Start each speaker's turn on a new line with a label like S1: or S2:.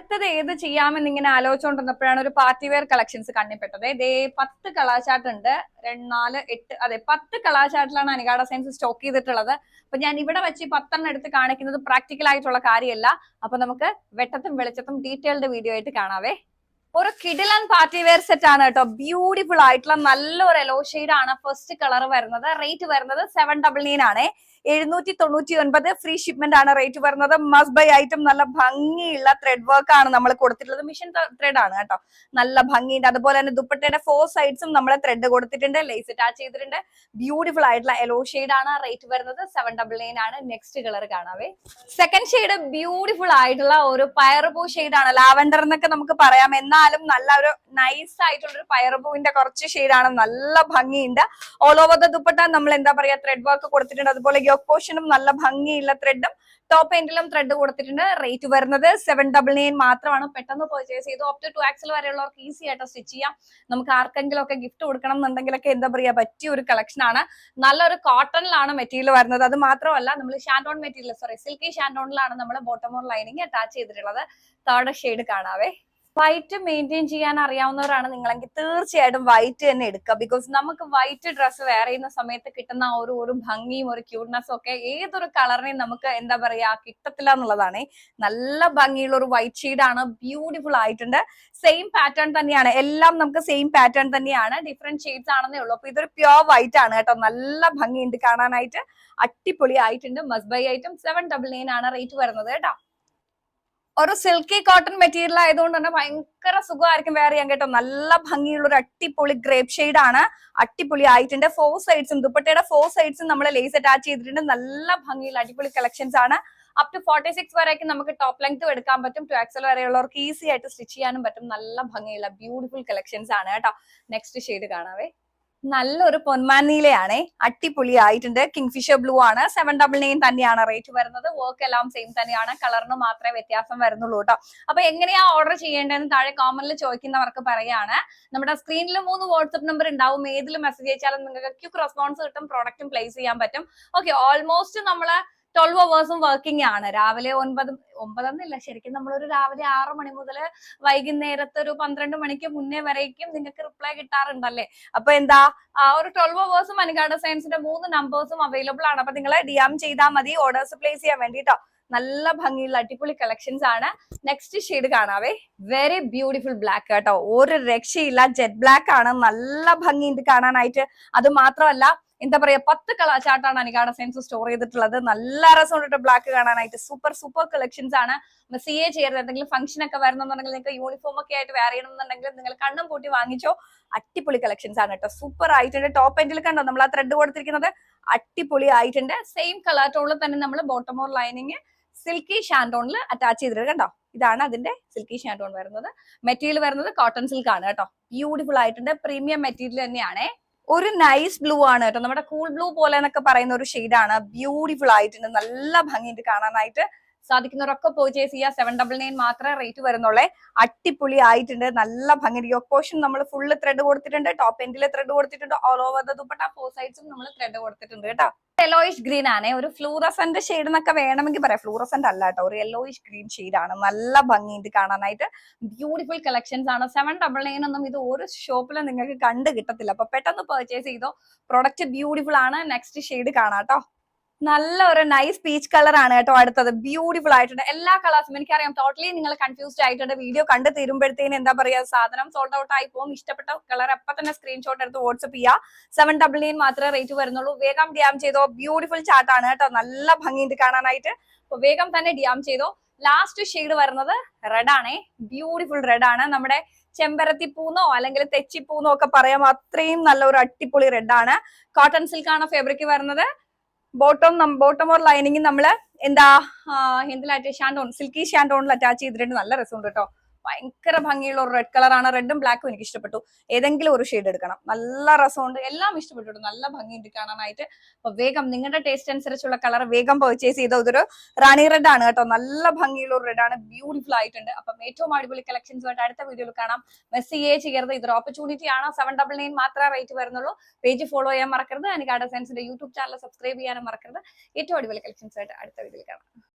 S1: അടുത്തത് ഏത് ചെയ്യാമെന്ന് ഇങ്ങനെ ആലോചിച്ചുകൊണ്ടിരുന്നപ്പോഴാണ് ഒരു പാർട്ടി വെയർ കളക്ഷൻസ് കണ്ണിപ്പെട്ടത്. ഇതേ പത്ത് കളാചാട്ട് ഉണ്ട് നാല് എട്ട് അതെ പത്ത് കളാചാട്ടിലാണ് അനുഗാഡ സയൻസ് സ്റ്റോക്ക് ചെയ്തിട്ടുള്ളത്. അപ്പൊ ഞാൻ ഇവിടെ വെച്ച് പത്തെണ്ണം എടുത്ത് കാണിക്കുന്നത് പ്രാക്ടിക്കൽ ആയിട്ടുള്ള കാര്യമല്ല. അപ്പൊ നമുക്ക് വെട്ടത്തും വെളിച്ചത്തും ഡീറ്റെയിൽഡ് വീഡിയോ ആയിട്ട് കാണാവേ. ഒരു കിഡിലൻ പാർട്ടി വെയർ സെറ്റ് ആണ് കേട്ടോ. ബ്യൂട്ടിഫുൾ ആയിട്ടുള്ള നല്ലൊരു എലോ ഷെയ്ഡ് ആണ് ഫസ്റ്റ് കളർ വരുന്നത്. റേറ്റ് വരുന്നത് സെവൻ ഡബിൾ നയൻ ആണ്. എഴുന്നൂറ്റി തൊണ്ണൂറ്റി ഒൻപത് ഫ്രീ ഷിപ്മെന്റ് ആണ് റേറ്റ് വരുന്നത്. മസ്റ്റ് ബൈ ഐറ്റം നല്ല ഭംഗിയുള്ള ത്രെഡ് വർക്ക് ആണ് നമ്മൾ കൊടുത്തിട്ടുള്ളത്. മിഷൻ ത്രെഡ് ആണ് കേട്ടോ. നല്ല ഭംഗിയുണ്ട്. അതുപോലെ തന്നെ ദുപ്പട്ടയുടെ ഫോർ സൈഡ്സും നമ്മൾ ത്രെഡ് കൊടുത്തിട്ടുണ്ട്. ലേസ് അറ്റാച്ച് ചെയ്തിട്ടുണ്ട്. ബ്യൂട്ടിഫുൾ ആയിട്ടുള്ള എലോ ഷെയ്ഡ് ആണ് റേറ്റ് വരുന്നത്. സെവൻ ഡബിൾ നയൻ ആണ്. നെക്സ്റ്റ് കളർ കാണാവേ. സെക്കൻഡ് ഷെയ്ഡ് ബ്യൂട്ടിഫുൾ ആയിട്ടുള്ള ഒരു പയറുപൂ ഷെയ്ഡ് ആണ്. ലാവൻഡർ എന്നൊക്കെ നമുക്ക് പറയാം. എന്നാലും നല്ല ഒരു നൈസ് ആയിട്ടുള്ള ഒരു പയറുപൂവിന്റെ കുറച്ച് ഷെയ്ഡ് ആണ്. നല്ല ഭംഗിയുണ്ട്. ഓൾ ഓവർ ദ ദുപ്പട്ട നമ്മൾ എന്താ പറയാ? ത്രെഡ് വർക്ക് കൊടുത്തിട്ടുണ്ട്. അതുപോലെ യോക്ക് പോർഷനും നല്ല ഭംഗിയുള്ള ത്രെഡും ടോപ്പ് എൻഡിലും ത്രെഡ് കൊടുത്തിട്ടുണ്ട്. റേറ്റ് വരുന്നത് സെവൻ ഡബിൾ നയൻ മാത്രമാണ്. പെട്ടെന്ന് പർച്ചേസ് ചെയ്തു. ടു ടു ആക്സിൽ വരെയുള്ളവർക്ക് ഈസി ആയിട്ട് സ്റ്റിച്ച് ചെയ്യാം. നമുക്ക് ആർക്കെങ്കിലും ഒക്കെ ഗിഫ്റ്റ് കൊടുക്കണം എന്നുണ്ടെങ്കിലൊക്കെ എന്താ പറയുക പറ്റിയ ഒരു കളക്ഷൻ ആണ്. നല്ലൊരു കോട്ടണിലാണ് മെറ്റീരിയൽ വരുന്നത്. അത് മാത്രമല്ല നമ്മൾ ഷാൻഡോൺ മെറ്റീരിയൽ സോറി സിൽക്കി ഷാൻഡോണിലാണ് നമ്മൾ ബോട്ടമോർ ലൈനിങ് അറ്റാച്ച് ചെയ്തിട്ടുള്ളത്. തേർഡ് ഷെയ്ഡ് കാണാവേ. വൈറ്റ് മെയിന്റെയിൻ ചെയ്യാൻ അറിയാവുന്നവരാണ് നിങ്ങളെങ്കിൽ തീർച്ചയായിട്ടും വൈറ്റ് തന്നെ എടുക്കുക. ബിക്കോസ് നമുക്ക് വൈറ്റ് ഡ്രസ്സ് വെയർ ചെയ്യുന്ന സമയത്ത് കിട്ടുന്ന ഒരു ഒരു ഭംഗിയും ഒരു ക്യൂട്ട്നെസ്സും ഒക്കെ ഏതൊരു കളറിനെയും നമുക്ക് എന്താ പറയാ കിട്ടത്തില്ല എന്നുള്ളതാണ്. നല്ല ഭംഗിയുള്ള ഒരു വൈറ്റ് ഷെയ്ഡ് ആണ് ബ്യൂട്ടിഫുൾ ആയിട്ടുണ്ട്. സെയിം പാറ്റേൺ തന്നെയാണ്. എല്ലാം നമുക്ക് സെയിം പാറ്റേൺ തന്നെയാണ്. ഡിഫറെന്റ് ഷെയ്ഡ്സ് ആണെന്നേ ഉള്ളൂ. അപ്പൊ ഇതൊരു പ്യോർ വൈറ്റ് ആണ് കേട്ടോ. നല്ല ഭംഗിയുണ്ട് കാണാനായിട്ട്. അടിപൊളി ആയിട്ടുണ്ട്. Must buy item seven double nine ആണ് റേറ്റ് വരുന്നത് കേട്ടോ. ഒരു സിൽക്കി കോട്ടൺ മെറ്റീരിയൽ ആയതുകൊണ്ട് തന്നെ ഭയങ്കര സുഖമായിരിക്കും വേറെ ചെയ്യാൻ കേട്ടോ. നല്ല ഭംഗിയുള്ള ഒരു അട്ടിപ്പൊളി ഗ്രേപ്പ് ഷെയ്ഡ് ആണ്. അട്ടിപ്പൊളി ആയിട്ടുണ്ട്. ഫോർ സൈഡ്സും ദുപ്പട്ടയുടെ ഫോർ സൈഡ്സും നമ്മൾ ലേസ് അറ്റാച്ച് ചെയ്തിട്ടുണ്ട്. നല്ല ഭംഗിയുള്ള അടിപൊളി കളക്ഷൻസ് ആണ്. അപ് ടു ഫോർട്ടി സിക്സ് വരെയൊക്കെ നമുക്ക് ടോപ്പ് ലെങ്ത് എടുക്കാൻ പറ്റും. ടു എക്സൽ വരെയുള്ളവർക്ക് ഈസി ആയിട്ട് സ്റ്റിച്ച് ചെയ്യാനും പറ്റും. നല്ല ഭംഗിയുള്ള ബ്യൂട്ടിഫുൾ കളക്ഷൻസ് ആണ് കേട്ടോ. നെക്സ്റ്റ് ഷെയ്ഡ് കാണാവേ. നല്ലൊരു പൊന്മാനീലയാണ്. അടിപൊളി ആയിട്ടുണ്ട് കിങ്ഫിഷർ ബ്ലൂ ആണ്. സെവൻ ഡബിൾ നയൻ തന്നെയാണ് റേറ്റ് വരുന്നത്. വർക്ക് എല്ലാം സെയിം തന്നെയാണ്. കളറിന് മാത്രമേ വ്യത്യാസം വരുന്നുള്ളൂ കേട്ടോ. അപ്പൊ എങ്ങനെയാ ഓർഡർ ചെയ്യേണ്ടതെന്ന് താഴെ കോമന്റിൽ ചോദിക്കുന്നവർക്ക് പറയാണ്. നമ്മുടെ സ്ക്രീനിൽ മൂന്ന് വാട്സ്ആപ്പ് നമ്പർ ഉണ്ടാവും. ഏതിൽ മെസ്സേജ് അയച്ചാലും നിങ്ങൾക്ക് ക്യുക്ക് റെസ്പോൺസ് കിട്ടും. പ്രോഡക്റ്റും പ്ലേസ് ചെയ്യാൻ പറ്റും. ഓക്കെ ഓൾമോസ്റ്റ് നമ്മൾ ട്വൽവ് അവേഴ്സും വർക്കിംഗ് ആണ്. രാവിലെ ഒൻപത് ഒമ്പതെന്നില്ല ശരിക്കും നമ്മളൊരു രാവിലെ ആറ് മണി മുതൽ വൈകുന്നേരത്തെ ഒരു പന്ത്രണ്ട് മണിക്ക് മുന്നേ വരേക്കും നിങ്ങൾക്ക് റിപ്ലൈ കിട്ടാറുണ്ടല്ലേ? അപ്പൊ എന്താ ആ ഒരു ട്വൽവ് അവേഴ്സും മനികാട് സയൻസിന്റെ മൂന്ന് നമ്പേഴ്സും അവൈലബിൾ ആണ്. അപ്പൊ നിങ്ങൾ ഡി എം ചെയ്താൽ മതി ഓർഡേഴ്സ് പ്ലേസ് ചെയ്യാൻ വേണ്ടിട്ടോ. നല്ല ഭംഗിയുള്ള അടിപൊളി കളക്ഷൻസ് ആണ്. നെക്സ്റ്റ് ഷെയ്ഡ് കാണാവേ. വെരി ബ്യൂട്ടിഫുൾ ബ്ലാക്ക് കേട്ടോ. ഒരു രക്ഷയില്ല. ജെറ്റ് ബ്ലാക്ക് ആണ്. നല്ല ഭംഗിയുണ്ട് കാണാനായിട്ട്. അത് മാത്രമല്ല എന്താ പറയാ പത്ത് കളാചാട്ടാണ് അനികാട സയൻസ് സ്റ്റോർ ചെയ്തിട്ടുള്ളത്. നല്ല രസമുണ്ട് ബ്ലാക്ക് കാണാനായിട്ട്. സൂപ്പർ സൂപ്പർ കളക്ഷൻസ് ആണ്. സി എ ചെയ്യരുത്. എന്തെങ്കിലും ഫംഗ്ഷൻ ഒക്കെ വരണമെന്നുണ്ടെങ്കിൽ നിങ്ങൾക്ക് യൂണിഫോം ഒക്കെ ആയിട്ട് വെയർ ചെയ്യണമെന്നുണ്ടെങ്കിൽ നിങ്ങൾ കണ്ണും പൂട്ടി വാങ്ങിച്ചോ. അടിപൊളി കളക്ഷൻസ് ആണ് കേട്ടോ സൂപ്പർ ആയിട്ടുണ്ട്. ടോപ്പ് എൻഡിൽ കണ്ടോ? നമ്മൾ ആ ത്രെഡ് കൊടുത്തിരിക്കുന്നത്. അടിപൊളി ആയിട്ടുണ്ട്. സെയിം കളർ ടോണിൽ തന്നെ നമ്മൾ ബോട്ടമോർ ലൈനിങ് സിൽക്കി ഷാൻഡോണിൽ അറ്റാച്ച് ചെയ്തിട്ടുണ്ട് കണ്ടോ? ഇതാണ് അതിന്റെ സിൽക്കി ഷാൻഡോൺ വരുന്നത്. മെറ്റീരിയൽ വരുന്നത് കോട്ടൺ സിൽക്ക് ആണ് കേട്ടോ ബ്യൂട്ടിഫുൾ ആയിട്ടുണ്ട്. പ്രീമിയം മെറ്റീരിയൽ തന്നെയാണ്. ഒരു നൈസ് ബ്ലൂ ആണ് കേട്ടോ. നമ്മുടെ കൂൾ ബ്ലൂ പോലെ എന്നൊക്കെ പറയുന്ന ഒരു ആണ്. ബ്യൂട്ടിഫുൾ ആയിട്ടുണ്ട്. നല്ല ഭംഗിയുണ്ട് കാണാനായിട്ട്. സാധിക്കുന്നവരൊക്കെ പർച്ചേസ് ചെയ്യുക. സെവൻ ഡബിൾ നയൻ മാത്രമേ റേറ്റ് വരുന്നുള്ളേ. അട്ടിപ്പൊളി ആയിട്ടുണ്ട്. നല്ല ഭംഗി യോക്ക് പോർഷൻ നമ്മൾ ഫുള്ള് ത്രെഡ് കൊടുത്തിട്ടുണ്ട്. ടോപ്പ് എൻഡിൽ ത്രെഡ് കൊടുത്തിട്ടുണ്ട്. All over the dupatta four സൈഡ്സും നമ്മൾ ത്രെഡ് കൊടുത്തിട്ടുണ്ട് കേട്ടോ. യെല്ലോയിഷ് ഗ്രീൻ ആണ്. ഒരു ഫ്ലൂറസന്റ് ഷെയ്ഡ് എന്നൊക്കെ വേണമെങ്കിൽ പറയാം. ഫ്ലൂറസന്റ് അല്ല കേട്ടോ. ഒരു യെല്ലോയിഷ് ഗ്രീൻ ഷെയ്ഡ് ആണ്. നല്ല ഭംഗിയുണ്ട് കാണാനായിട്ട്. ബ്യൂട്ടിഫുൾ കളക്ഷൻസ് ആണ്. സെവൻ ഡബിൾ നയൻ ഒന്നും ഇത് ഒരു ഷോപ്പിലും നിങ്ങൾക്ക് കണ്ടു കിട്ടത്തില്ല. അപ്പൊ പെട്ടെന്ന് പെർച്ചേസ് ചെയ്തോ. പ്രൊഡക്റ്റ് ബ്യൂട്ടിഫുൾ ആണ്. നെക്സ്റ്റ് ഷെയ്ഡ് കാണാം കേട്ടോ. നല്ല ഒരു നൈസ് പീച്ച് കളർ ആണ് കേട്ടോ അടുത്തത്. ബ്യൂട്ടിഫുൾ ആയിട്ടുണ്ട്. എല്ലാ കളേഴ്സും എനിക്കറിയാം. ടോട്ടലി നിങ്ങൾ കൺഫ്യൂസ്ഡ് ആയിട്ടുണ്ട്. വീഡിയോ കണ്ട് തീരുമ്പോഴത്തേന് എന്താ പറയുക സാധനം സോൾഡ് ഔട്ട് ആയി പോകും. ഇഷ്ടപ്പെട്ട കളർ അപ്പൊ തന്നെ സ്ക്രീൻഷോട്ട് എടുത്ത് വാട്സ്ആപ്പ് ചെയ്യുക സെവൻ ഡബിൾ നയൻ മാത്രമേ റേറ്റ് വരുന്നുള്ളൂ. വേഗം ഡിയാം ചെയ്തോ. ബ്യൂട്ടിഫുൾ ആണ് കേട്ടോ. നല്ല ഭംഗിയുണ്ട് കാണാനായിട്ട്. വേഗം തന്നെ ഡിയാം ചെയ്തോ. ലാസ്റ്റ് ഷെയ്ഡ് വരുന്നത് റെഡ് ആണേ. ബ്യൂട്ടിഫുൾ റെഡ് ആണ്. നമ്മുടെ ചെമ്പരത്തി പൂന്നോ അല്ലെങ്കിൽ തെച്ചിപ്പൂന്നോ ഒക്കെ പറയാം. അത്രയും നല്ല ഒരു അടിപൊളി റെഡ് ആണ്. കോട്ടൺ സിൽക്ക് ആണ് ഫാബ്രിക് വരുന്നത്? ബോട്ടം ബോട്ടം ഓർ ലൈനിങ് നമ്മൾ എന്താ എന്തിലായിട്ട് ഷാൻഡോൺ സിൽക്കി ഷാൻഡോണിൽ അറ്റാച്ച് ചെയ്തിട്ടുണ്ട്. നല്ല രസമുണ്ട് കേട്ടോ ഭയങ്കര ഭംഗിയുള്ള ഒരു റെഡ് കളറാണ് റെഡും ബ്ലാക്കും എനിക്ക് ഇഷ്ടപ്പെട്ടു. ഏതെങ്കിലും ഒരു ഷെയ്ഡ് എടുക്കണം. നല്ല രസമുണ്ട്. എല്ലാം ഇഷ്ടപ്പെട്ടു നല്ല ഭംഗിയുണ്ട് കാണാനായിട്ട്. അപ്പൊ വേഗം നിങ്ങളുടെ ടേസ്റ്റ് അനുസരിച്ചുള്ള കളർ വേഗം പർച്ചേസ് ചെയ്ത ഇതൊരു റാണി റെഡ് ആണ് കേട്ടോ. നല്ല ഭംഗിയുള്ള ഒരു റെഡ് ആണ്. ബ്യൂട്ടിഫുൾ ആയിട്ടുണ്ട്. അപ്പം ഏറ്റവും അടിപൊളി കളക്ഷൻസ് ആയിട്ട് അടുത്ത വീഡിയോയിൽ കാണാം. മെസ്സേജ് ചെയ്യരുത് ഇതൊരു ഓപ്പർച്യൂണിറ്റി ആണ്. സെവൻ ഡബിൾ നയൻ മാത്രമേ റേറ്റ് വരുന്നുള്ളൂ. പേജ് ഫോളോ ചെയ്യാൻ മറക്കരുത്. എനിക്ക് ആഡ സയൻസിന്റെ യൂട്യൂബ് ചാനൽ സബ്സ്ക്രൈബ് ചെയ്യാനും മറക്കരുത്. ഏറ്റവും അടിപൊളി കളക്ഷൻസ് ആയിട്ട് അടുത്ത വീഡിയോയിൽ കാണാം.